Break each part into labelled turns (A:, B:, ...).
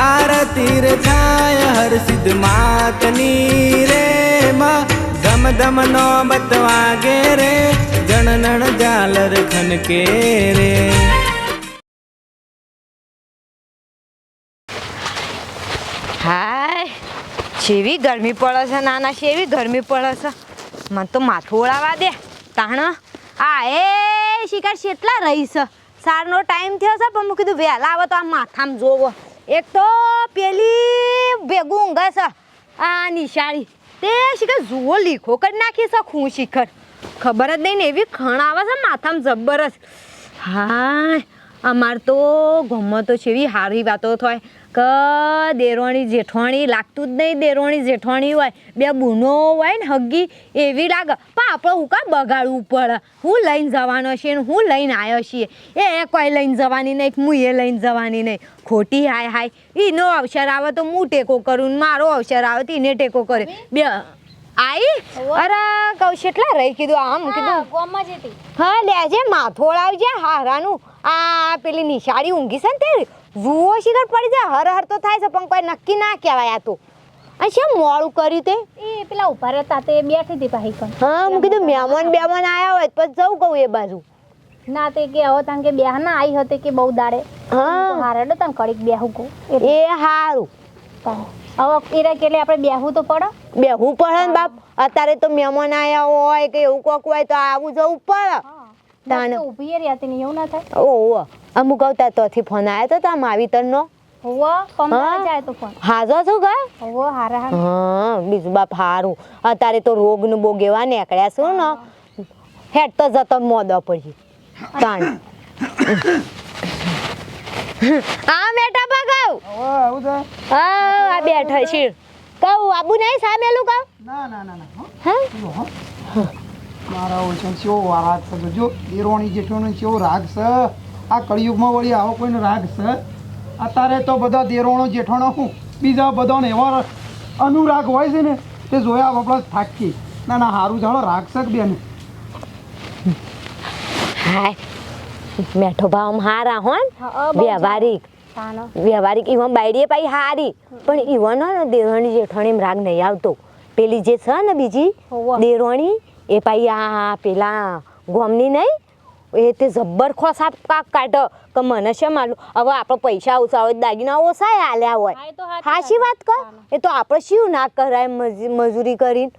A: આરતી રે થાય હર સિદ્ધ માતની રે માં ધમ ધમ નો બતવાગે રે જણનણ જાલર ખનકે રે
B: હાય જેવી ગરમી પડે છે નાના શેવી ગરમી પડે છે મને તો માથું ઓળાવા દે તાણ આ એ શિકાર કેટલા રહી છે સારનો ટાઈમ થયો છે પણ મેં કીધું વહેલા આવે તો આ માથામાં જોવો એક તો પેલી ભેગું ઊંઘે છે આ નિશાળી. તે શિખર જુઓ, લીખો કરી નાખી છે હું શિખર. ખબર જ નહીં ને એવી ખણ આવે છે માથામાં જબરજસ્ત. હા અમાર તો ગમતો તો છેવી સારી વાતો થાય. કે દેરોણી જેઠવાણી લાગતું જ નહીં દેરોણી જેઠવાણી હોય. બે બૂનો હોય ને હગી એવી લાગે પણ આપણે હું કાં બગાડવું પડે? હું લઈને જવાનો છે ને હું લઈને આવ્યો છીએ. એ એ કોઈ લઈને જવાની નહીં હું એ લઈને જવાની નહીં. ખોટી હાય હાય. એનો અવસર આવે તો હું ટેકો કરું ને મારો અવસર આવે તો એને ટેકો કરે. બે આઈ? અરે કઉ કેટલા રહી કીધું આમ કીધું.
C: ગોમાં જતી.
B: હા લેજે માથોળ આવજે હારાનું. આ પેલી નિશાળી ઊંઘી છે ને તે જુઓ શિખર પડી જાય હર હર તો થાય છે પણ કોઈ નક્કી ના કહેવાય આ તો. અને શેમ મોડું કર્યું તે?
C: એ પેલા ઊભા રહેતા તે બેઠી હતી પાહી કણ
B: હા હું કીધું મહેમાન બેમાન આવ્યા હોય પછી જવું કહું એ બાજુ.
C: ના તે કે હવે તાન કે બેહ ના આવી હતી કે બહુ દાડે.
B: હા.
C: હારે તાન કડીક બેહું કહું.
B: એ હારું.
C: હવે એરા કેલે આપણે બેહવું તો પડે?
B: બેહવું પડે ને બાપ. અત્યારે તો મહેમાન આવ્યા હોય કે એવું કોક હોય તો આવું જવું પડે. તાને
C: ઊભી ઊભી રહી હતી ને એવું ના થાય.
B: ઓહો. અમુક આવતા તોથી ફોન આવ્યો તો તા માવીતરનો.
C: હોવો
B: હા.
C: જાય તો ફોન
B: હાજો છું કા
C: હોવો હારા હારા.
B: હા બીજું બાપ હારું. અત્યારે તો રોગનું બોગ ગેવા નીકળ્યા શું ને. હેડ તો જતો મોદો પડી તાણ. આ બેટા પગાવ હા આ બેઠા છે. કહું આબુ નહીં સામેલું કહું?
D: ના ના ના ના હા. મારા રાગ છે. દેરોણી જેઠોનો રાગ છે. આ કળિયુગમાં વળી આવો કોઈનો રાગ છે? અત્યારે તો બધા દેરોણો જેઠાણો હું બીજા બધાને એવા અનુરાગ હોય છે ને તે જોયા આપણે થાકી. ના ના સારું જાણો રાગ છે બેન?
B: હાય. મેઠો ભાવ હારા હોન. વ્યવહારિક. વ્યવહારિક ઈવન બાયડીએ પાઈ હારી. પણ ઈવન દેરોણી જેઠાણી રાગ નહીં આવતો. પેલી જે છે ને બીજી. દેરોણી એ પાઈ આ પેલા ગોમની નહીં એ તે જબ્બર ખોસાપ કાક કાઢો. કે મને છે માલું હવે આપણે પૈસા ઓછા હોય દાગીના ઓછા આલ્યા હોય.
C: હા, એ તો સાચી
B: હાચી વાત કર એ તો આપણે શું ના કરાય મજૂરી કરીને?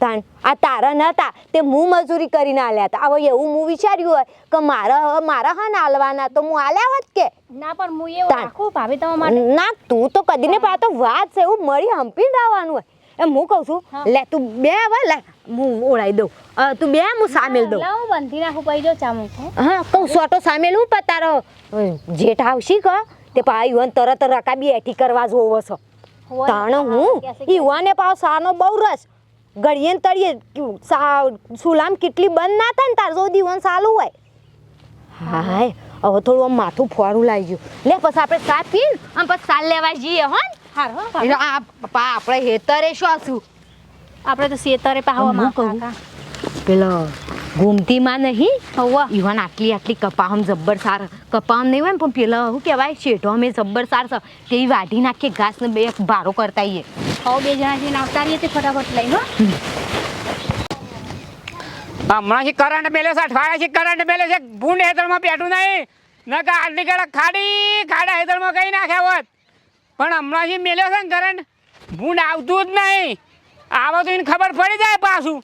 B: તાણ આ તારા નતા તે હું મજૂરી કરીને આલ્યા હતા. હવે એવું હું વિચાર્યું હોય કે મારા મારા હા ને આલવાના તો હું આલ્યા હોત કે?
C: ના પણ હું એવું રાખું ભાભી તમારા માટે.
B: ના તું તો કદી ને પાતો વાત છે એવું મળી હંપી આવવાનું હોય. એમ હું કહું છું લે તું બે હવે લે. હું ઓળાઈ દઉં. તું બે હું સામેલ દઉં.
C: લાવ બંધી નાખું પડી જો ચામું
B: હા કહું સોટો સામેલ હું પણ જેઠ આવશી ક તે પાઈ યુવાન તરત રકાબી એઠી કરવા જોવો છો. તાણ હું? યુવાને પાવ સાનો બહુ રસ. ઘડીએ ને તળીએ સુલામ કેટલી બંધ ના થાય ને તાર જો દીવન સારું હોય. હાય હવે થોડું આમ માથું ફોરું લાગી ગયું લે પછી આપણે સાફ પીને આમ પછી સાલ લેવા જઈએ હો ને.
C: હો
B: આપણે હેતરે શું
C: આપણે તો સેતરે પાહવામાં? કાકા.
B: પેલો ઘૂમતીમાં નહીં?
C: હોવા.
B: ઈવન આટલી આટલી કપાહમ જબ્બર સાર કપાહમ નહીં હોય ને પણ પેલા શું કહેવાય? શેઠો અમે જબ્બર સાર છે તેવી વાઢી નાખીએ ઘાસ ને બે ભારો કરતા આવીએ.
C: હવે બે જણા જઈને આવતારીએ તે ફટાફટ લઈને હો.
E: હમણાં થી કરંટ મેલે છે અઠવાડિયા થી કરંટ મેલે છે ભૂંડ હેતરમાં પેટું નહીં. ન કે આટલી કડક ખાડી ખાડા હેતરમાં કઈ નાખ્યા હોત. પણ હમણાં થી મેલ્યો છે ને કરંટ ભૂંડ આવતું જ નહીં. આવો તો એને ખબર પડી જાય પાછું.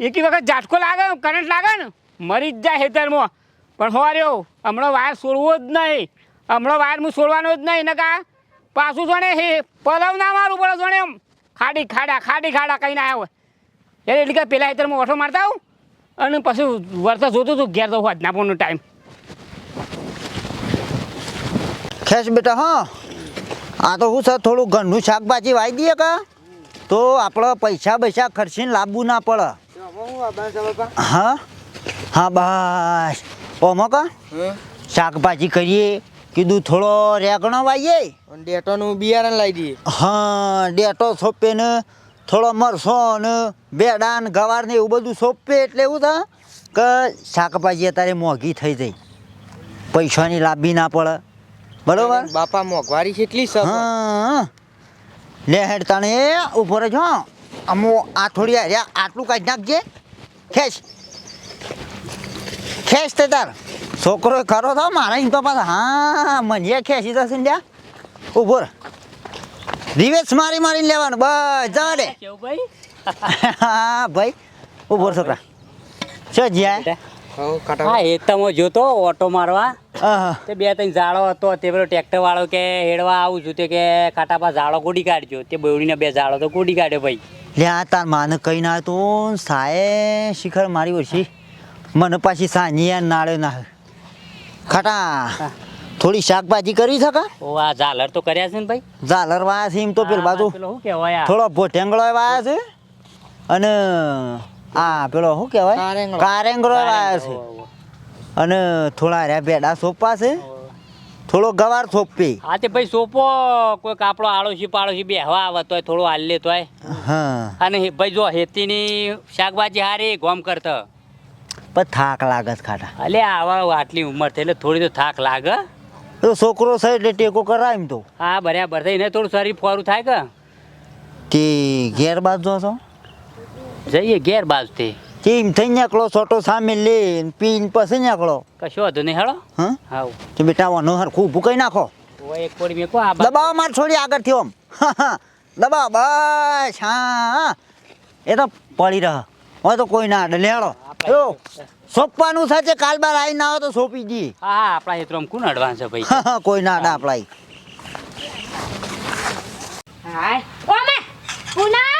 E: એકી વખત ઝાટકો લાગે કરંટ લાગે ને, મરી જ જાય હેતરમાં પણ હોર્યો હમણાં વાયર છોડવો જ નહીં. હમણાં વાયર હું છોડવાનો જ નહીં ને કા પાછું જોણે હે, પલવ ના મારું પડે જોણે એમ. ખાડી, ખાડા ખાડી, ખાડા કંઈ ના આવ્યો એટલે એટલે કે પેલા હેતરમાં ઓઠો મારતા આવું? અને પછી વરસાદ જોતું હતું ઘેર તો હોત ના પોનો ટાઈમ
F: ખેસ બેટા, હા. આ તો હું સર થોડું ઘરનું શાકભાજી વાવી દઈએ કા? તો આપણે પૈસા પૈસા ખર્ચીને લાવવું ના પડે. હા? હા બસ. ઓમો કા? શાકભાજી કરીએ. કીધું થોડો રેગણો વાવીએ
G: ડેટોનું બિયારણ લાવી દઈએ.
F: હા ડેટો સોંપે ને થોડો મરસો ને બેડા ને ગવાર ને એવું બધું સોંપે એટલે એવું થાય કે શાકભાજી અત્યારે મોંઘી થઈ જાય. પૈસાની લાભી ના પડે. બરોબર?
G: બાપા મોંઘવારી કેટલી.
F: હા. લે હેડ તને ઊભો રહેજો અમો આ થોડી હાર્યા આટલું કાઢી નાખજે. ખેંચ. ખેંચ તે તાર. છોકરો ખરો થો મારા એમ તો પાછા. હા મને ખેંચી દસ ને લ્યા. ઊભો રહે રિવેશ મારી મારીને લેવાનું બસ જવા દે હા ભાઈ ઊભો છોકરા. ચો જ્યાં?
H: હા એ તમે જોતો ઓટો મારવા. તે બે ત્રણ ઝાડો હતો તે પેલો ટ્રેક્ટર વાળો કે હેડવા આવું છું તે કે ખાટાપા ઝાડો ગોડી કાઢજો. તે બોડીને બે ઝાડો તો ગોડી કાઢ્યો ભાઈ.
F: લ્યા તાર માને કઈ ના તો સાએ શિખર મારી ઓછી. મને પાછી સાંજી યાર નાળે ના ખાટા થોડી શાકભાજી કરી શકા
H: ઓ આ ઝાલર તો કર્યા છે ને ભાઈ?
F: ઝાલર વાયા છે એમ તો પેલ બાજુ. થોડો ભોટેંગળો વાયા છે. અને આ પેલો શું કહેવાય?
G: કારેંગળો.
F: કારેંગળો વાયા છે. અને થોડા રહ્યા ભેડા સોપા છે. થોડો ગવાર સોપી.
H: હા તે ભાઈ સોપો. કોઈ કાપડો આળોશી પાડોશી બેહવા આવે તોય થોડો હાલ લે તોય.
F: હા.
H: અને ભાઈ જો હેતીની શાકભાજી હારી ગોમ કરતો.
F: પણ થાક લાગે છે ખાટા.
H: અલે આવા આટલી ઉંમર થઈ એટલે થોડી તો થાક લાગે.
F: તો છોકરો છે એટલે ટેકો કરાય એમ તો.
H: હા બરાબર થઈ ને થોડું શરીર ફોરું થાય કે?
F: તે ઘેર બાજુ છો?
H: જઈએ ઘેર બાજુથી.
F: કેમ થઈ નીકળો છોટો સામે લઈને પીન પછી નીકળો.
H: કશો વાંધો નહીં હેડો
F: હા?
H: હાવ
F: તો બેટા વાનો હરખું ભૂકાઈ નાખો.
H: એક પોડી મેકો આ
F: દબાવ માર છોડી આગળ થયો આમ. દબાવ બસ હા. એ તો પડી રહ. હોય તો કોઈ ના લેડો જો સોંપવાનું સાચે કાલ બાર આવી ના હોય તો સોંપી દઈએ.
H: હા હા આપણા હેતરોમાં કોણ એડવાન્સ છે ભાઈ?
F: કોઈ ના અડે આપણા.
B: હાય. ઓ મે પૂના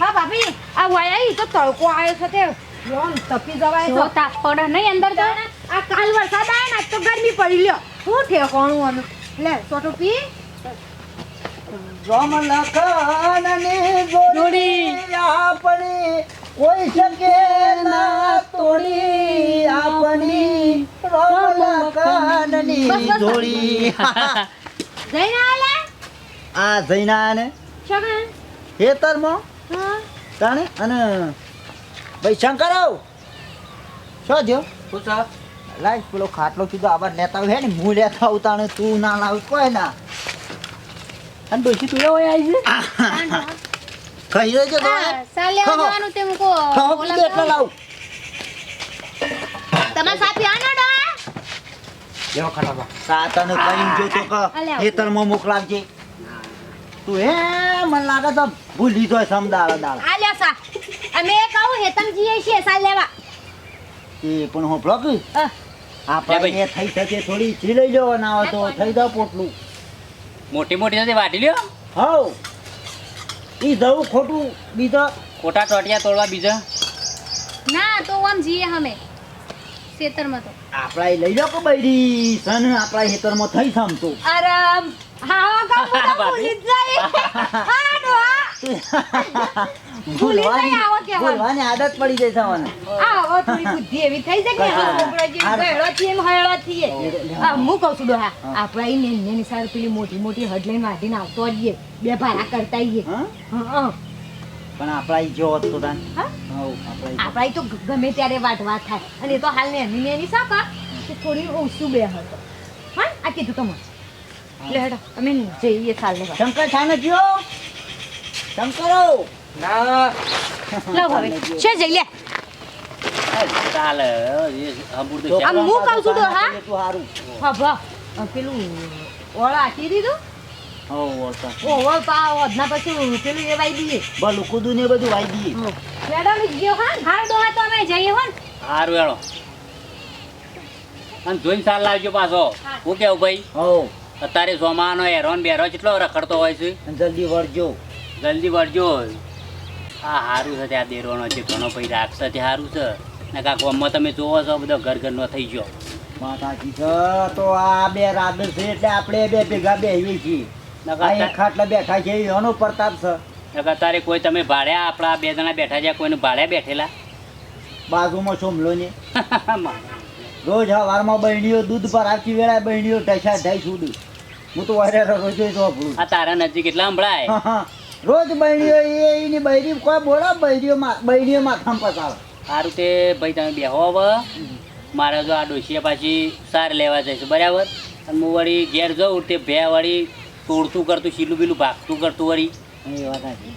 B: હા ભાભી આ વયા તો તડકો આવ્યો છે તે. લોન તપી જવાય તો
C: તાપ પડે નહીં અંદર તો
B: આ કાલ વરસાદ આવે ને આજ તો ગરમી પડી લ્યો. શું ઠેકોણું અનુ લે સોટો પી.
F: રોમ લખનની જોડી. આપણી કોઈ શકે ના તોડી આપણી. રોમ લખનની જોડી.
B: જઈને
F: આ જૈના ને હેતરમાં
B: હા
F: તાણે અને ભાઈ શંકરવ શું થયો?
H: શું છે
F: લાય પેલો ખાટલો કીધો આবার લેતા હોય ને હું લેતા આવું તાણે તું ના લાવ કોઈ ના.
H: અને ડોશી તું એવો આવી છે?
F: કહી દેજો તો
C: હા, સાલ લેવા જવાનું તે મૂકો
F: ખાવા પી લાવ.
C: તમારે સાથી આનો ડો
H: લેવો ખટાપા
F: સાતને કઈ જો તો કે
C: અલ્યા.
F: હેતરમાં મોકલાવજે તું હે? મને લાગે તો ભૂલી જોય સમદાળ દાળ
B: સા. અમે કહું હેતમજી છીએ સાલ લેવા.
F: એ પણ હું
B: હા.
F: આપણે. એ થઈ શકે થોડી જી લઈ જવા ના હોય તો થઈ જાવ પોટલું.
H: મોટી મોટી નથી વાટી લ્યો.
F: હવ. ઈ જવું ખોટું બીજો?
H: ખોટા ટોટિયા તોડવા બીજા.
C: ના તો આમ જીએ અમે. ખેતરમાં તો.
F: આપણા લઈ લો કે બૈરી? સન આપણા હેતરમાં થઈ સમતું.
B: અરે હા હા
F: ભૂલવાની
B: આવો
F: આદત પડી જાય થવાને.
B: આ હવે થોડી બુદ્ધિ એવી થઈ જાય કે આ છોકરો જે
F: હા.
B: ગયડો છે એમ થઈએ. આ હું કહું છું ડોહા આપણે અહીં ને એની સારું પેલી મોટી મોટી હડ લઈને વાટીને આવતો રહીએ. બે ભાડા કરતા આવીએ
F: હા?
B: હા હા.
F: પણ આપણા જો હતો તાન.
B: હા?
F: આપણા
B: તો ગમે ત્યારે વાટવા થાય. અને એ તો હાલ ને એની એની કે થોડી ઓછું બે હતો હા આ કીધું તો મને હેડો અમે જઈએ સાલ લેવા
F: શંકર છાને ગયો? શંકરો?
G: ના.
B: લવ હવે છે જઈ લે.
H: ચાલે એ હંબુર
B: આમ હું કહું છું ડોહા
F: તું હારું.
B: હા ભા. પેલું ઓળા દીધું? પછી એ વાઈ દઈએ.
F: કૂદું ને બધું વાઈ દઈએ.
B: મેડમ ગયો હા? હાર તો અમે જઈએ હો ને.
H: સારું અને જોઈને સાલ લાવજો પાછો. હું. કેવું ભાઈ?
F: હવ
H: અત્યારે સોમાનો હેરોન બેરો કેટલો રખડતો હોય છે.
F: અને જલ્દી વળજો.
H: જલ્દી વળજો. આ સારું છે ત્યાં દેરવાનો છે ઘણો ભાઈ રાખશે તે સારું છે. ને કાં ગામમાં તમે જોવો છો બધો ઘર ઘરનો થઈ ગયો.
F: માતાજી છે તો આ બે રાગ છે એટલે આપણે બે ભેગા બેહીએ છીએ. એક ખાટલા બેઠા છે એનો પ્રતાપ છે.
H: નકા અત્યારે કોઈ તમે ભાડ્યા આપણા બે જણા બેઠા છે કોઈને ભાડ્યા બેઠેલા?
F: બાજુમાં સોમલો ને રોજ હવારમાં બહેણીઓ દૂધ પર આખી વેળા બહેણીઓ ઢસા ઢાઈ છૂડી. હું તો વારે રોજ જ વાપરું
H: આ તારા નજીક એટલા સંભળાય.
F: રોજ બહેણીઓ એ એની બહેરી કોઈ બોલો બહેરીઓ માં બૈરીઓ માથામાં પસાવે.
H: સારું તે ભાઈ તમે બેહો હવે. મારે જો આ ડોસીએ પાછી સાર લેવા જાય છે બરાબર? અને હું વળી ઘેર જઉં તે ભે વળી તોડતું કરતું શીલું બીલું ભાગતું કરતું વળી.
F: એ વાત સાચી.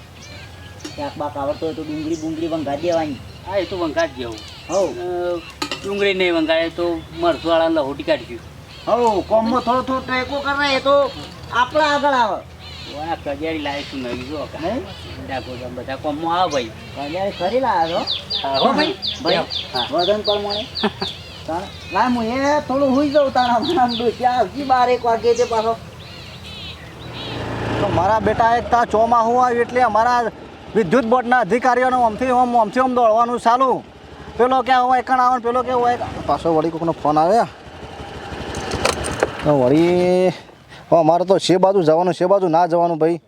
F: ક્યાંક બાક આવડતો હોય તો ડુંગળી બુંગળી વંઘા દેવાની.
H: હા એ તો વંકાટ જેવું
F: હવ.
H: ડુંગળી નહીં વંકાડે તો મરસવાળા લહોટી કાઢ્યું
F: હો કોમમાં થોડો થોડો ટેકો કરે એ તો આપણા આગળ આવે.
H: આ કજિયારી લાવીશું નવી જો? ડાકો ગામ બધા કોમમાં આવે ભાઈ.
F: કલ્યાણ ખરી લાવ્યો
H: હા, ભાઈ.
F: ભાઈ. વજન પ્રમાણે ના હું એ થોડું હુઈ જાઉં તારા મારા ડોસ્યા હજી બાર એક વાગે છે પાછો.
I: તો મારા બેટા એક તા ચોમાહું આવ્યું એટલે અમારા વિદ્યુત બોર્ડના અધિકારીઓનો આમથી આમ આમથી આમ દોડવાનું ચાલુ. પેલો ક્યાં હોય, એકણ આવે પેલો કે હોય. પાછો વળી કોઈકનો ફોન આવ્યા. વળી અમારે તો છે બાજુ જવાનું, છે બાજુ ના જવાનું ભાઈ.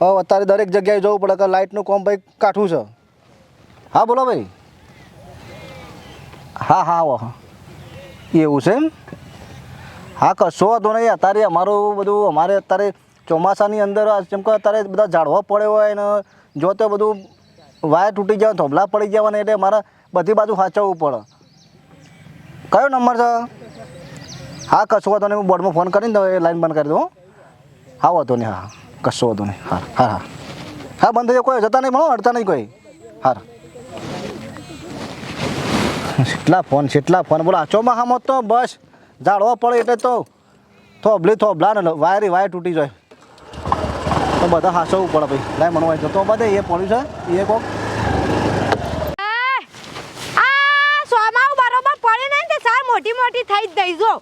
I: હવે અત્યારે દરેક જગ્યાએ જવું પડે, કે લાઇટનું કોમ ભાઈ કાઠું છે. હા, બોલો ભાઈ. હા હા આવો એવું છે એમ? હા કશો વાંધો નહીં, અત્યારે અમારું બધું, અમારે અત્યારે ચોમાસાની અંદર જેમ કે અત્યારે બધા ઝાડવા પડે હોય ને, જો તો બધું વાયર તૂટી જાય થોભલા પડી જવાના, એટલે મારે બધી બાજુ સાચવવું પડે. કયો નંબર છે? હા, કશો વાંધો નહીં, હું બોર્ડમાં ફોન કરીને એ લાઈન બંધ કરી દઉં, હા. વાંધો નહીં, હા, કશું વાંધો નહીં, હા હા હા. હા, બંધ થઈ કોઈ જતા નહીં ભણો અડતા નહીં કોઈ. હા. કેટલા ફોન કેટલા ફોન બોલો આચોમાં તો બસ ઝાડવા પડે એટલે તો થોભલી થોભલા ને વાયરી વાયર તૂટી જાય. તો બધા હાસવું પડે ભાઈ. લાઈ મણવાય તો બધે, એ પડ્યું છે, એ કોક
B: આ સોમાવું બરોબર પડે ને તે સાર મોટી મોટી થઈ જ જો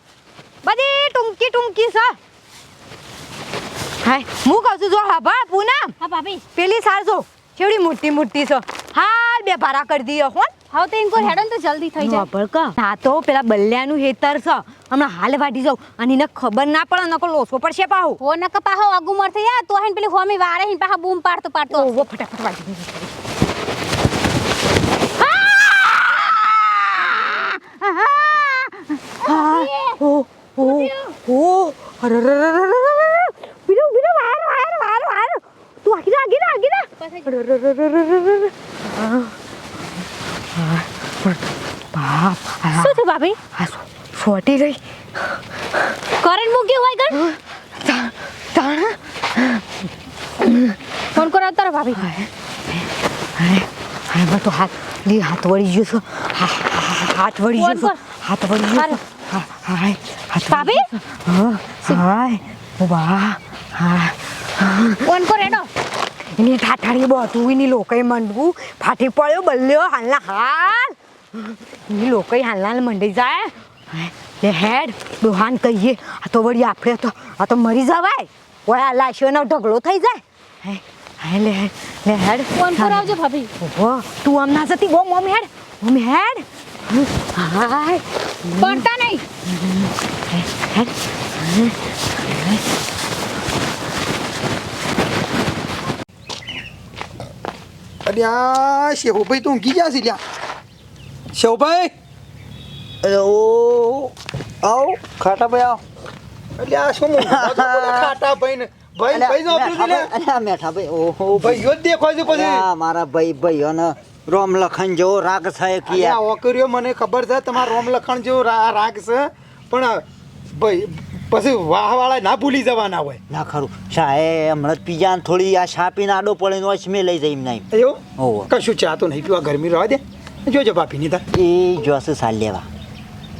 B: બધી ટૂંકી ટૂંકી છે. હા હું કહું છું જો હા ભા પૂનમ.
C: હા ભાભી.
B: પેલી સાર જો કેવડી મોટી મોટી છે. હાલ બે ભારા કરી દઈએ હોન.
C: હવે તો ઇનકો હેડન તો જલ્દી થઈ જાય.
B: વાપર કા. તો પેલા બલ્યાનું હેતર છે. હમણાં હાલ વાટી જાઉં. અને એને ખબર ના પડે નકો લોસો પડશે પાહો.
C: હો નક પાહો અગુમર થઈ યા તો હેન પેલી હોમી વારે હિન પાહા બૂમ પાડતો પાડતો.
B: ઓહો ફટાફટ વાઢી દઈએ. ઓ
C: શું થયું ભાભી
B: સોટી ગઈ
C: કરંટ મૂક્યો હોય ગણ
B: તાણ
C: ફોન કરો તારો ભાભી
B: હાય હાય તો હાથ લી હાથ વળી ગયો છે હાથ વળી ગયો
C: ફોન
B: તો ગયો છે હા, હાય. વળી
C: ભાભી?
B: હા, હાય. ઓ હા
C: ફોન કરો હેડો
B: એની ઠાઠાડી બોતું એની લોકોએ મંડવું. ફાટી પડ્યો બલ્યો હાલના હાલ. એની લોકોએ હાલના મંડી જાય. લે હેડ દોહાન કહીએ. આ તો વળી આપણે તો આ તો મરી જવાય. ઓય આ લાશીઓનો ઢગલો થઈ જાય. હે લે હેડ લે હેડ.
C: ફોન કરાવજો ભાભી.
B: ઓહો તું આમ ના જતી બહુ મોમ હેડ. મોમ હેડ. હાય.
C: પડતા નહીં.
D: અરે આ શેવભાઈ તો ઊંઘી ગયા છે લ્યા. શેવભાઈ?
F: અરે ઓ આવો ખાટા ભાઈ આવો.
D: એટલે આ શું ખાટા ભાઈ ને ભાઈ ભાઈ નો? આપણું
F: મેઠા ભાઈ ઓહો.
D: ભાઈઓ જ દેખાય છે પછી.
F: મારા ભાઈ ભાઈઓને રોમ લખન જેવો રાગ છે કે
D: ઓકરીઓ મને ખબર છે તમારો રોમ લખણ જેવો રાગ છે પણ ભાઈ પછી વાહવાળા ના ભૂલી જવાના હોય.
F: ના ખરું. શાહે હમણાં જ પીજા થોડી આ શાપીને આડો પડે ને મેં લઈ જઈ એમ
D: એવું. કશું ચા તો નહીં પીવા ગરમી રહેવા દે. જોજો ભાભી ની તાર
F: એ જોશે સાલ લેવા.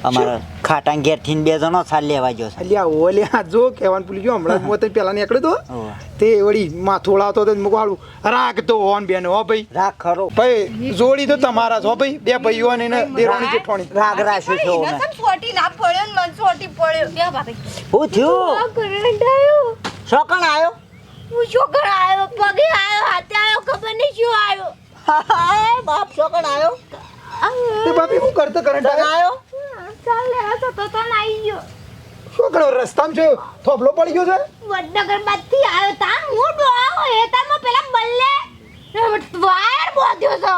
F: અમારા ખાટા ઘેરથી બે જણો સાલ લેવા ગયો
D: અલ્યા ઓલે આ જો કહેવાનું ભૂલી ગયો હમણાં મોતે પેલા નીકળ્યો તો. તે વળી માથું ઓળાવતો તો મુકવાળું રાગ તો હોન બેન હો ભાઈ.
F: રાખ ખરો.
D: ભાઈ જોડી તો તમારા જ હો ભાઈ બે ભાઈઓ ને એને દેરાણી જેઠાણી
F: રાગ રાખ્યો છો ઓમે.
B: સોટી ના પડ્યો ને મન સોટી પડ્યો.
C: બે ભાભી.
F: હું થયું?
B: કરંટ આવ્યો.
F: શોકણ આવ્યો?
B: હું શોકણ આવ્યો? પગે આવ્યો હાથે આવ્યો ખબર નહીં શું આવ્યો.
F: બાપ શોકણ આવ્યો?
D: તે બાપી હું કરતો કરંટ આવ્યો?
B: ચાલે આ તો તો નાઈ ગયો.
D: શું કરો રસ્તામાં છે? થોપલો પડી ગયો છે?
B: વડનગર બાદથી આવ્યો તા હું ડોળાવો હેતામાં પેલા બલ્લે વાયર બોધ્યો છો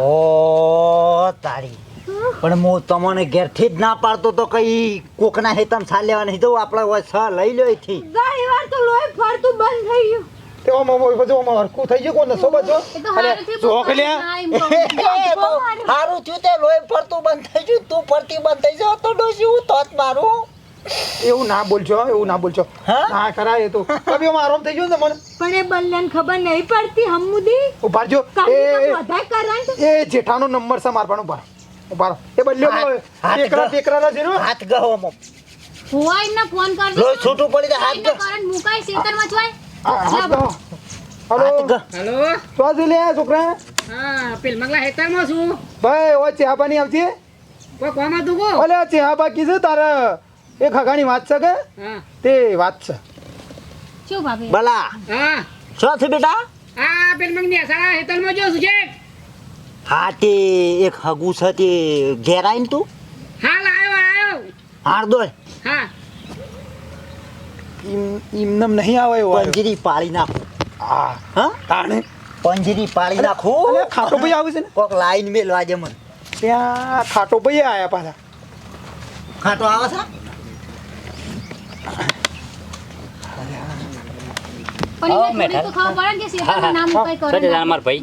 F: ઓ તારી પણ હું તમને ઘેરથી જ ના પાડતો તો કઈ કોકના હેતમ સાલ લેવા નહીં જવું આપણે હોય છ લઈ લો એથી.
B: ઘણી વાર તો લોહી ફરતું બંધ થઈ ગયું. ખબર નહીં પડતી હમુદી.
D: ઉભારજો. એ એ જેઠાનો નંબર છે મારવાનો ઉભાર.
F: હાથ ગહોમાં હોય પડી જાય હાથ ગહ
C: મુકાય
D: હલો. તો આજે લે છોકરા.
E: હા પેલ મંગલા હેતરમાં છું.
D: ભાઈ ઓ ચેહા ની આવતી
E: કોઈ કોમ હતું કો.
D: ઓલે ચેહા બાકી છે તારે એક હગાની વાત છે કે?
E: હા.
D: તે વાત છે.
C: શું ભાભી?
E: હા.
F: શું છે બેટા?
E: હા પેલ મંગની સારા હેતરમાં જો શું છે
F: હા તે એક હગુ છે તે ઘેર આવીને તું?
E: હાલ આવ્યો હાર
F: દોય
E: હા.
D: ઈમ નહીં આવે એવો આવ્યો.
F: પંજરી પાડી
D: હા
F: હા?
D: તાણે.
F: પંજરી પાડી
D: અલે ખાટો ભાઈ આવે છે ને?
F: કોક લાઈન મેલવા દે મને.
D: ત્યાં ખાટો ભાઈ આયા પાછા.
F: ખાટો આવે છે?
C: પણ એને થોડી તો ખબર પડે ને કે ખેતરમાં ના મુકાય
H: સજે
C: કરંટ.
H: જાણ માર ભાઈ.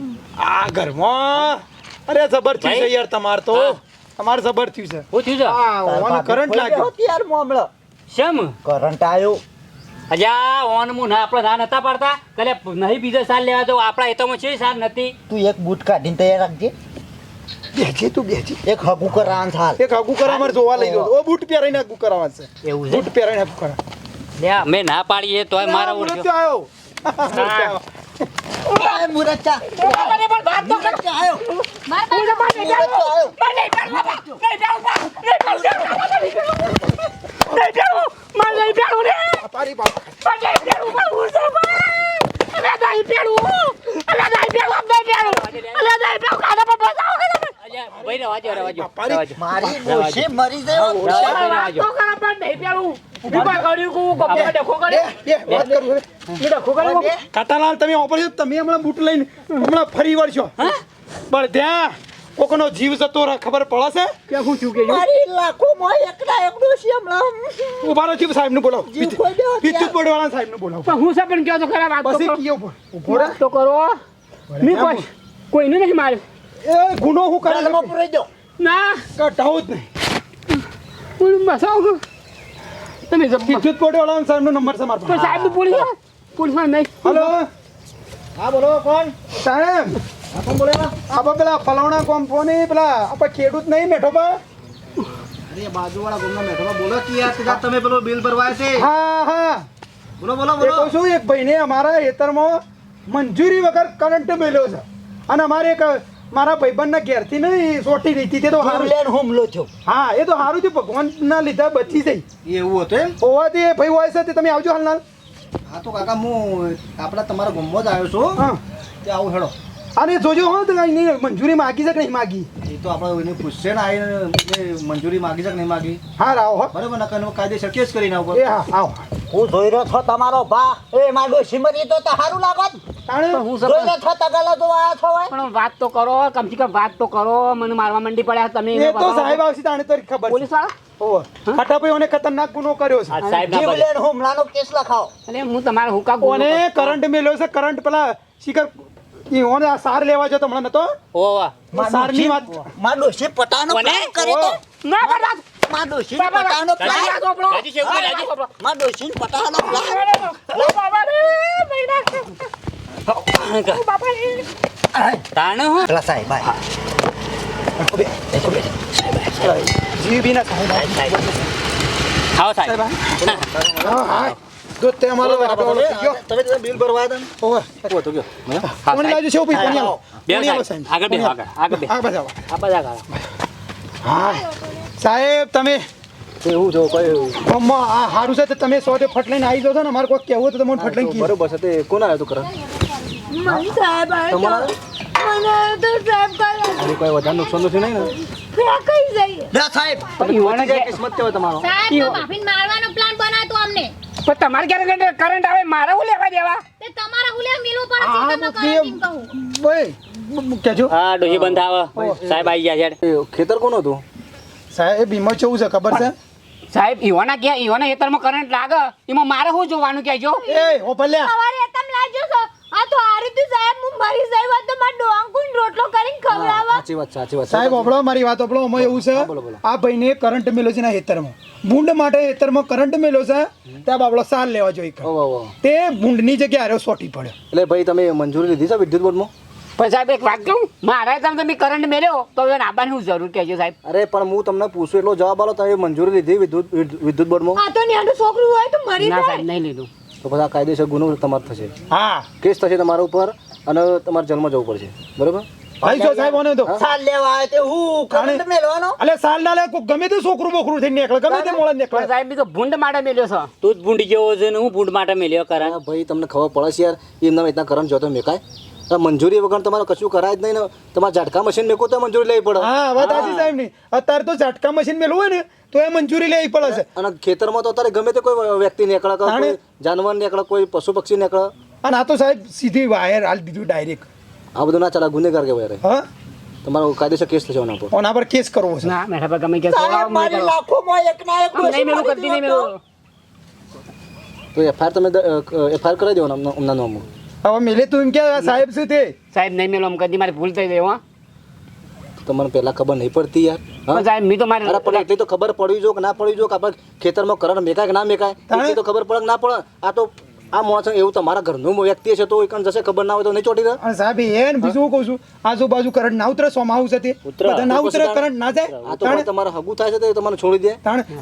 D: આ ઘરમાં? અરે જબર થયું છે યાર તમાર તો. તમારે જબર થયું છે. કરંટ લાગ્યો.
H: શેમ?
F: કરંટ આવ્યો
H: અજા ઓન મુ ના આપણે ના નતા પાડતા. કલે નહીં બીજા સાલ લેવા તો આપણા એતોમાં છે સાલ નથી.
F: તું એક બૂટ કાઢીને તૈયાર રાખજે.
D: બેજી તું બેજી
F: એક હગુ કરાવવાનું થાલ
D: એક હગુ કરા મારે જોવા લઈ ગયો ઓ બૂટ પહેરીને હગુ કરાવવા છે.
H: એવું
D: બૂટ પહેરીને હગુ કરા
H: લે મેં ના પાડીએ તોય મારા
D: મુરત
H: ઓળખ્યો
D: તો આવ્યો મુરત તો આવ્યો.
F: એ મુરચ્ચા મુરચ્ચા આવ્યો
C: બાર બાર
F: મુરચ્ચા આવ્યો
D: આ તારી બાપ
H: અલ્યા, પેલું રહેવા દ્યો, પેલું દ્યો,
D: પાડી.
H: રહેવા દ્યો.
F: મારી ડોશી મરી જાય
H: રહેવા દ્યો, રહેવા દ્યો.
D: બે બે વાત કરું હવે. કાંટાલાલ તમે ઓપરેશન તમે હમણાં બૂટ લઈને હમણાં ફરી વળશો. પણ ત્યાં કોકનો જીવ જતો રહે ખબર પડે કે હું છું કે
F: મારી લાખોમાં એકના એક ડોશી હમણાં.
D: ઊભા રહો જીવ સાહેબનું બોલાવો
F: દેવા
D: વિદ્યુત બોર્ડ વાળા સાહેબનું બોલાવો.
E: પણ હું સાહેબ પણ કહો તો ખરા વાત તો કરો.
D: કીયો ઊભો રહે.
E: તો કરો મી કોઈ કોઈને નહીં માર્યો.
D: એ ગુનો હું કરે
F: કાલમાં પૂરી દો
E: ના.
D: કટાવું જ નહીં.
E: હું બસાવ તમે જબ-
D: વિદ્યુત બોર્ડ વાળા સાહેબ નો નંબર છે મારો.
E: પણ સાહેબ તો પોલીસ પોલીસમાં નહીં.
D: હેલો.
F: હા બોલો કોણ?
D: સાહેબ.
F: કોણ બોલે
D: આપણે પેલા ફલાવણા કોમ ફોન પેલા આપણે ખેડૂત નહીં મેઠો પા
I: અરે બાજુવાળા ગામના મેઠોમાં બોલો કે યાર તમે પેલો બિલ ભરવા છે.
D: હા હા.
I: બોલો બોલો
D: બોલો. શું એક ભાઈને અમારા હેતરમાં મંજૂરી વગર કરંટ મેલ્યો છે. અને અમારે એક મારા ભાઈબંધના ઘેરથી નહીં સોટી રહી તે તો હારું.
F: લેન હુમલો થયો.
D: હા એ તો સારું છે ભગવાનના લીધા બચી જઈ.
I: એવું હતું એમ?
D: હોવાથી એ ભાઈ હોય છે તે તમે આવજો હાલના.
I: હા તો કાકા હું આપણા તમારા ગામમાં જ આવ્યો છું.
D: હા.
I: તે આવું હેડો.
D: અને જોજો હો તો એની મંજૂરી માગી છે કે નહીં માગી?
I: એ તો આપણે એને પૂછશે ને આવીને મંજૂરી માગી છે કે નહીં માગી?
D: હા રાવ હો.
I: બરાબર નકર કાયદેસર કેસ કરીને આવું.
D: એ હા આવો.
F: હું જોઈ રહ્યો છો તમારો ભા. એ મારી સિમરી તો તો સારું
D: લાગો
E: હું
F: જોઈ રહ્યો છો તગાલા તો આયા છો
E: પણ વાત તો કરો કમથી કમ વાત તો કરો. મને મારવા મંડી પડ્યા તમે
D: એ તો સાહેબ આવશે તાણે તો ખબર પોલીસવાળા ખટાભાઈ ખતરનાક ગુનો કર્યો છે.
H: ના.
F: જીવલેણ હુમલાનો કેસ લખાવો.
E: અને હું તમારા હુકા
D: કરંટ મેલ્યો છે કરંટ પેલા શિખર ઈ ઓને આ સાર લેવા જતો હમણાં નતો?
H: ઓવા
D: સારની વાત
F: મારી ડોશી પટાનો તો?
E: ના કરતા
F: મારી ડોશી પટાનો પ્લાન
E: રાજી ચોપડો.
H: રાજી છે, ઊભી રાજી.
F: ડોશી પટાનો પ્લાન
H: તાણે હું.
F: પેલા સાહેબ આય.
D: જીવ બી ના સાહેબ
H: આવો સાહેબ.
D: હા. હા તે અમારો વાળો ગયો.
I: તમે તમે બિલ ભરવા હતા ને?
D: ઓહો
I: શું હતું
D: કોણ
H: સાહેબ.
D: છે ભાઈ કોણ આવો.
H: બે
D: કોણ
H: આગળ બે, આગળ, આગળ બે. આ બધા ગાળા.
D: હા. સાહેબ તમે
I: એવું જો કઈ
D: મમ્મા આ સારું છે તો તમે સો તે ફટ લઈને આવી જાઓ છો ને અમારે કોઈ કહેવું તો તમને ફટ લઈને
I: બરોબર છે તે કોણ આવ્યો તો કરંટ
B: મને સાહેબ આવ્યો મને તો સાહેબ કાલે
I: કોઈ વધારે નુકસાન નથી નહીં ને?
B: ફેંકાઈ જઈએ
F: લે સાહેબ
I: કિસ્મત તમારો?
C: સાહેબ તો મારવાનો પ્લાન બનાવ્યો અમને.
E: પણ તમારે ક્યારે કરંટ આવે? મારા હું લેવા દેવા?
C: તે તમારા મિલવું પડે
D: હા,
C: કહું.
H: ડોહી બંધ આવે સાહેબ આવી ગયા છે.
I: ખેતર કોનું હતું?
D: સાહેબ બીમો કેવું છે? ખબર છે?
E: સાહેબ ઈવાના ક્યાં? ઈવાના હેતરમાં કરંટ લાગે? એમાં મારે શું જોવાનું કહેજો
D: એ ઓ ભલ્યા
B: સવારે તમ લાજો છો? કીધું સાહેબ હું મરી જાય વાત તો મારે ડોંકુન રોટલો કરીને ખવડાવા
I: સાચી વાત સાચી વાત
D: સાહેબ ઓબળો મારી વાત ઓબળો અમે એવું છે
I: બોલો, બોલો.
D: આ ભાઈને કરંટ મેલો છે ના હેતરમાં ભૂંડ માટે હેતરમાં કરંટ મેલો છે ત્યાં બાબળો સાલ લેવા જોઈએ. તે ભૂંડની જગ્યાએ આરો સોટી પડ્યો
I: એટલે ભાઈ તમે મંજૂરી લીધી છે વિદ્યુત બોર્ડમાં?
E: પણ સાહેબ એક વાત કહું? મારા તમે તમે કરંટ મેલ્યો તો હવે નાબાની હું જરૂર કહેજો સાહેબ.
I: અરે પણ હું તમને પૂછું એટલો જવાબ આલો તમે મંજૂરી લીધી વિદ્યુત વિદ્યુત બોર્ડમાં?
B: આ તો ન્યાનું છોકરું હોય તો મરી
E: ના
B: જાય.
E: સાહેબ નહીં લીધું.
I: તો પછી આ કાયદેસર ગુનો તમારો થશે.
D: હા.
I: કેસ થશે તમારા ઉપર અને તમારે જેલમાં જવું પડશે. બરોબર?
D: ભાઈ જો સાહેબ ઓને તો
F: સાલ લેવા આવે તે હું કરંટ મેળવાનો.
D: અલે સાલ ના લે ગમે તે છોકરું બોકરું થઈને નીકળે ગમે તે મોળે નીકળે.
E: સાહેબ બી તો ભૂંડ માટે મેલ્યો છે.
H: તું જ ભૂંડી જેવો છે ને હું ભૂંડ માટે મેલ્યો કરા
I: ભાઈ તમને ખબર પડે છે યાર એમના એટલા કરંટ જોતો મેકાય મંજૂરી વગર તમારે કશું કરાય જ નહીં ને. તમારે ઝાટકા મશીન મેકો તો મંજૂરી લેવી પડે.
D: હા વાત સાચી સાહેબની અત્યારે તો ઝાટકા મશીન મેલું હોય ને તો એ મંજૂરી લેવી પડે છે.
I: અને ખેતરમાં તો અત્યારે ગમે તે કોઈ વ્યક્તિ નીકળે કે કોઈ જાનવર નીકળે કોઈ પશુ પક્ષી નીકળે.
D: અને આ તો સાહેબ સીધી વાયર હાલ દીધું ડાયરેક્ટ
I: આ બધું ના ચાલે ગુનેગાર કહેવાય રે.
D: હા?
I: તમારો કાયદેસર કેસ થશે પર.
D: ઓના પર કેસ કરવો છે.
E: ના મેઠા પર ગમે કે
F: સાહેબ મારી લાખોમાં એક ના એક
E: નહીં મેલું કરતી નહીં મેલું.
I: તો એફઆર તમે એફઆર કરાવી દેવાનો અમને અમના નામમાં
D: હવે મેલે તું એમ કે સાહેબ શું તે?
E: સાહેબ નહીં મેલો આમ કદી મારી ભૂલ થઈ ગઈ હો
I: તમને પહેલા ખબર નહીં પડતી યાર
E: સાહેબ મેં તો મારે
I: અરે પણ એટલી તો ખબર પડવી જો કે ના પડવી જો કે આપણે ખેતરમાં કરંટ મેકાય કે ના મેકાય? એટલી તો ખબર પડે કે ના પડે? આ તો આ માણસ એવું તમારા ઘરનું વ્યક્તિ છે તો એકણ જશે ખબર ના હોય તો નહીં ચોટી રહે
D: અને સાહેબ એ ને બીજું કહું છું આજુબાજુ કરંટ ના ઉતરે સોમાં આવશે તે
I: ઉતરે.
D: બધા ના ઉતરે કરંટ ના જાય.
I: આ તો તમારા તમારે હગું થાય છે તો તમને છોડી દે.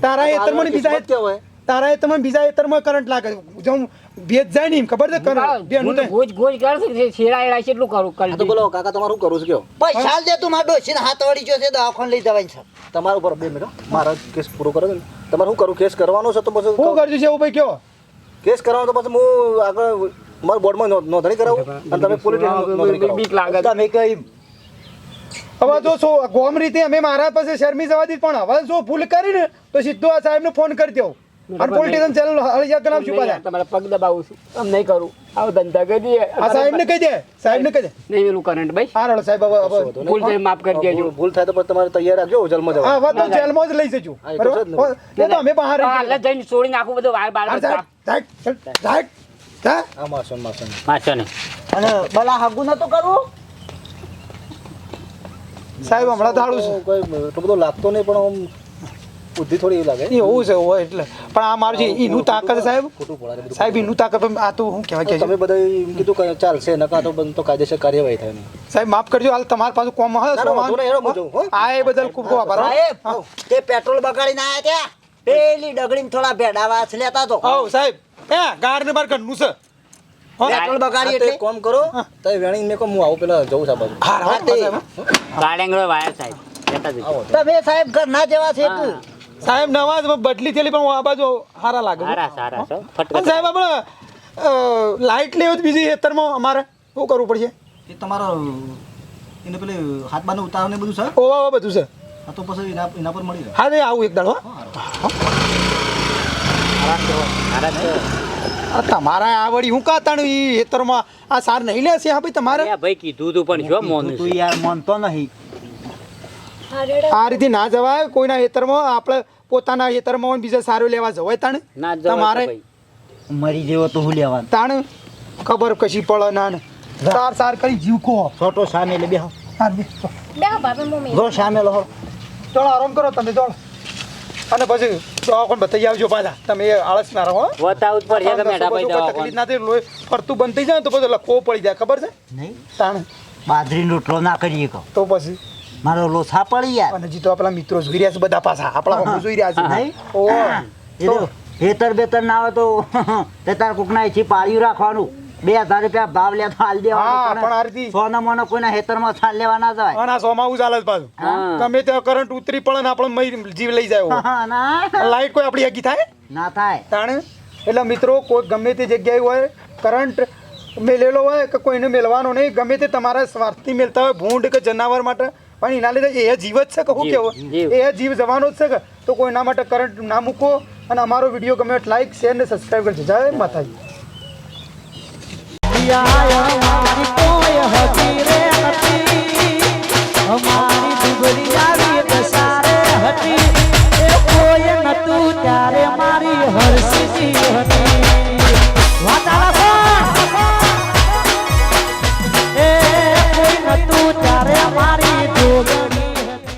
D: તારા એ તમને બીજા
I: કહેવાય.
D: તારા એ તમે બીજા એતરમાં કરંટ લાગે. જો ભેજ જાય ને એમ ખબર છે કરંટ બેનું તો
E: ગોજ ગોજ કરશે છેડા એડા છે એટલું કરું
I: આ તો બોલો કાકા તમારું કરું છું કયો?
F: પૈસા દે તું મારા ડોસીને હાથ વળી ગયો છે દવાખાને લઈ જવાય છે.
I: તમારા ઉપર બે મિનિટ મારો કેસ પૂરો કરો ને તમારે શું કરું? કેસ કરવાનો છે તો પછી
D: શું કરજો છે એવું ભાઈ કયો.
I: કેસ કરવાનો તો પછી હું આગળ મારા બોર્ડમાં નોંધ- નોંધણી કરાવું. અને તમે પોલીસ
E: બીક લાગે
F: તમે કઈ
D: હવે જો શું ગોમ રીતે અમે મારા પાસે શરમી જવા દીધી પણ હવે જો ભૂલ કરીને તો સીધો આ સાહેબને ફોન કરી દેવો અને પોલીસ ચેનલ હળિયા કરાવ છું પાછા.
E: તમારે પગ દબાવું છું. આમ નહીં કરું. આવો ધંધા કરી દઈએ.
D: આ સાહેબને કહી દે સાહેબને કહી દે.
E: નહીં મેલું કરંટ ભાઈ.
D: હા રડો સાહેબ હવે હવે
E: ભૂલ થઈ માફ કરી દેજો.
I: ભૂલ થાય તો પછી તમારે તૈયાર રાખજો જેલમાં
D: હા
I: જવા
D: તો જેલમાં જ લઈ જજો.
I: હા, એ તો છે જ ને.
D: બરોબર એ તો અમે બહાર
E: હા, જઈને છોડી નાખું બધું વાર બાર
D: સાહેબ, સાહેબ, ચાલ, સાહેબ,
I: માસન માસન
H: પાછો ને
F: અને ભલા હગું કરવું?
D: સાહેબ હમણાં તો છું.
I: કોઈ એટલો બધો લાગતો નહીં પણ આમ બુદ્ધિ થોડી એવું લાગે.
D: એ હોવું છે હોય એટલે. પણ આ મારું છે એનું તાકાત સાહેબ? સાહેબ એનું તાકાત આ તો હું કહેવાય કે
I: તમે બધા એમ કીધું કે ચાલશે નકા તો બંધ તો કાયદેસર કાર્યવાહી થાય નહીં.
D: સાહેબ માફ કરજો હાલ તમારા પાસે કોમ હોય
I: હું હો.
D: આ એ બદલ ખૂબ ખૂબ આભાર
F: સાહેબ તે પેટ્રોલ બગાડીને આયા ત્યાં? પેલી ડગડીને થોડા ભેડા વાસ લેતા તો.
D: હઉ સાહેબ. હે ગાર ને બાર ઘરનું છે.
F: પેટ્રોલ બગાડી એટલે?
I: કોમ કરો તો વેણી મેં કહું હું આવું પેલા જવું છે બાજુ.
D: હા રાવ,
F: હા, તે-
D: સાહેબ,
H: વાયા સાહેબ.
F: તમે સાહેબ ઘરના જેવા છે તું.
D: સાહેબ નવાજ બદલી થયેલી પણ આ બાજુ સારા લાગે
H: સારા સારા છો.
D: સાહેબ આપણે લાઇટ લેવું તો બીજી હેતરમાં અમારે શું કરવું પડશે?
I: એ તમારો એને પેલે હાથ બાને ઉતાર ને બધું છે
D: ઓવા ઓવા બધું છે.
I: હા તો પછી એના એના પર મળી રહે.
D: હા નહીં આવું એક દાડો હો.
H: છો
D: તમારા આ વળી હું કાતાણ એ હેતરમાં આ સાર નહીં લેશે હા ભાઈ તમારે?
H: ભાઈ કીધું તું પણ જો મોન
F: તું યાર માનતો નહીં.
D: આ રીતે ના જવાય. કોઈના હેતરમાં આપણે પોતાના હેતરમાં હોય બીજા સારું લેવા જવાય તાણ? તમારે
F: મરી જેવો તો હું લેવાનું.
D: તાણ? ખબર કશી પડે ના સાર સાર કરી જીવ કો.
F: છોટો સામે લે બેહો.
D: હા બે ચલો.
C: બેહો ભાભી મમ્મી.
F: જો સામે લો
D: ચલો આરામ કરો તમે ચલો. અને પછી દવાખાને બતાવી આવજો પાછા. તમે એ આળસ ના રહો વતાવ
H: ઉપર જ પડશે કે મેઠા ભાઈ
D: તકલીફ ના થઈ લોહી ફરતું બંધ થઈ જાય તો પછી લખવો પડી જાય. ખબર છે?
F: નહીં.
D: તાણ?
F: બાજરીનો રોટલો ના કરીએ કહો.
D: તો પછી?
F: મારો લોસા પડી યાર
D: અને જીતો આપણા મિત્રો જોઈ રહ્યા છે બધા પાછા. આપણા જોઈ રહ્યા છે.
F: નહીં?
D: ઓ.
F: એ તો હેતર બેતર ના આવે તો તે તાર કોકના એથી પાળ્યું રાખવાનું. બે હજાર રૂપિયા ભાવ લે તો હાલ
D: દેવા પણ આ
F: સોના મોનો કોઈના હેતરમાં છાલ લેવા ના જવાય.
D: અને આ સોમાવું ચાલે પાછું.
H: તમે
D: ગમે ત્યાં કરંટ ઉતરી પડે ને આપણે જીવ લઈ જાય એવો.
F: હા, ના.
D: લાઈટ કોઈ આપણી હકી થાય?
F: ના થાય.
D: તાણે? એટલે મિત્રો કોઈ ગમે તે જગ્યાએ હોય કરંટ મેલેલો હોય કે કોઈને મેલવાનો નહીં ગમે તે તમારા સ્વાર્થથી મેળતા હોય ભૂંડ કે જનાવર માટે પણ એના લીધે એ જીવ જ છે કે શું કેવું એ જીવ જવાનો જ છે કે? તો કોઈ એના માટે કરંટ ના મૂકો અને અમારો વીડિયો ગમે લાઈક શેર ને સબસ્ક્રાઈબ કરજો. જય માતાજી.
J: ત્યારે મારી હર્ષી હતી.